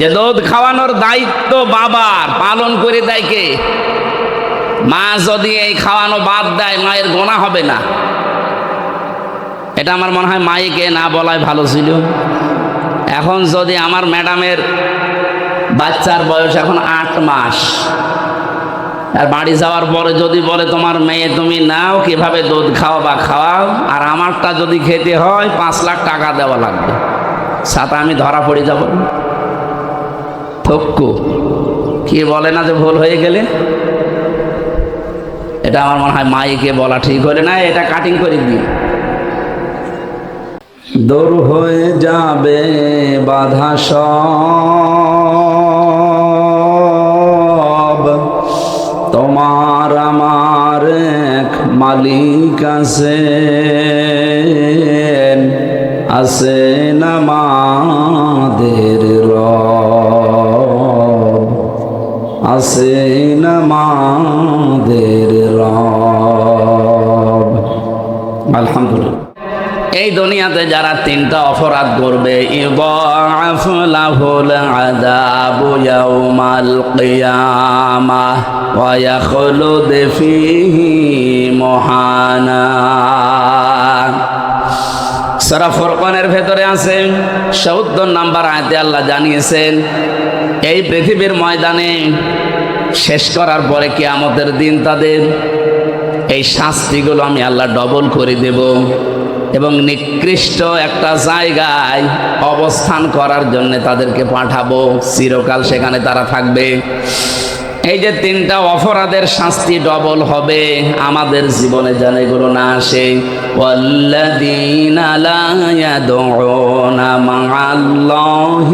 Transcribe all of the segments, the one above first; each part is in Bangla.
যে দুধ খাওয়ানোর দায়িত্ব বাবার, পালন করে দেয় কে? মা যদি এই খাওয়ানো বাদ দেয়, মায়ের গোনা হবে না। এটা আমার মনে হয় মাইকে না বলাই ভালো ছিল। এখন যদি আমার ম্যাডামের বাচ্চার বয়স এখন আট মাস, আর বাড়ি যাওয়ার পরে যদি বলে, তোমার মেয়ে তুমি নাও, কীভাবে দুধ খাও বা খাওয়াও? আর আমারটা যদি খেতে হয়, পাঁচ লাখ টাকা দেওয়া লাগবে। সাথে আমি ধরা পড়ে যাব। থক্কু কি বলে না যে ভুল হয়ে গেলে? এটা আমার মনে হয় মাইকে বলা ঠিক হলে না, এটা কাটিং করে দিই দূর হয়ে যাবে বাধা সব। তোমার আমার এক মালিক আছে আছে নামাদের রব। আছে নামাদের রব। আলহামদুলিল্লাহ। এই দুনিয়াতে যারা তিনটা অপরাধ করবে ইদাআফ লাহুল আযাবু ইয়াউমাল কিয়ামাহ ওয়া ইয়াখলুদ ফীহি মুহানা। সূরা ফুরকানের ভেতরে আছে 70 নাম্বার আয়াতে আল্লাহ জানিয়েছেন এই পৃথিবীর ময়দানে শেষ করার পরে কি আমাদের দিন তাদের এই শাস্তিগুলো আমি আল্লাহ ডবল করে দেব এবং নিকৃষ্ট একটা জায়গায় অবস্থান করার জন্য তাদেরকে পাঠাবো। চিরকাল সেখানে তারা থাকবে। এই যে তিনটা অপরাধের শাস্তি ডবল হবে, আমাদের জীবনে যেন এগুলো না আসে। আল্লাহ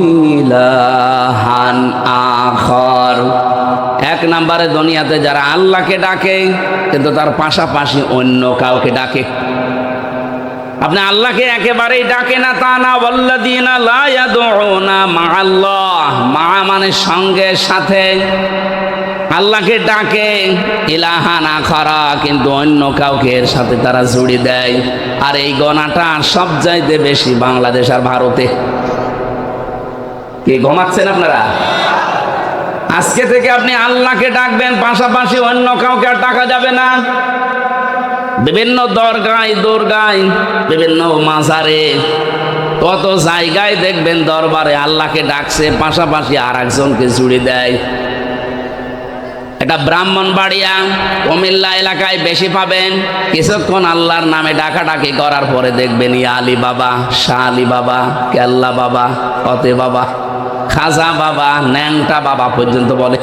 আখর। এক নম্বরে দুনিয়াতে যারা আল্লাহকে ডাকে, কিন্তু তার পাশাপাশি অন্য কাউকে ডাকে। আপনি আল্লাহকে একেবারেই ডাকে না তা না বল্লাদিনা মা মানে সঙ্গে সাথে। আল্লাহকে ডাকে, ইলাহানা খরা কিন্তু অন্য কাউকে এর সাথে তারা জুড়ি দেয়। আর এই গণাটা সবচাইতে বেশি বাংলাদেশ আর ভারতে। কে, ঘুমাচ্ছেন আপনারা? আজকে থেকে আপনি আল্লাহকে ডাকবেন, পাশাপাশি অন্য কাউকে আর ডাকা যাবে না। বিভিন্ন দরগায় দরগায়, বিভিন্ন মাজারে, কত জায়গায় দেখবেন দরবারে আল্লাহকে ডাকছে, পাশাপাশি আর একজনকে জুড়ে দেয়। এটা ব্রাহ্মণবাড়িয়া কুমিল্লা এলাকায় বেশি পাবেন। কিছুক্ষণ আল্লাহর নামে ডাকাডাকি করার পরে দেখবেন ইয়া আলী বাবা, শাহ আলী বাবা, কেল্লা বাবা অতে বাবা। খাজা বাবা ন্যাংটা বাবা পর্যন্ত বলে।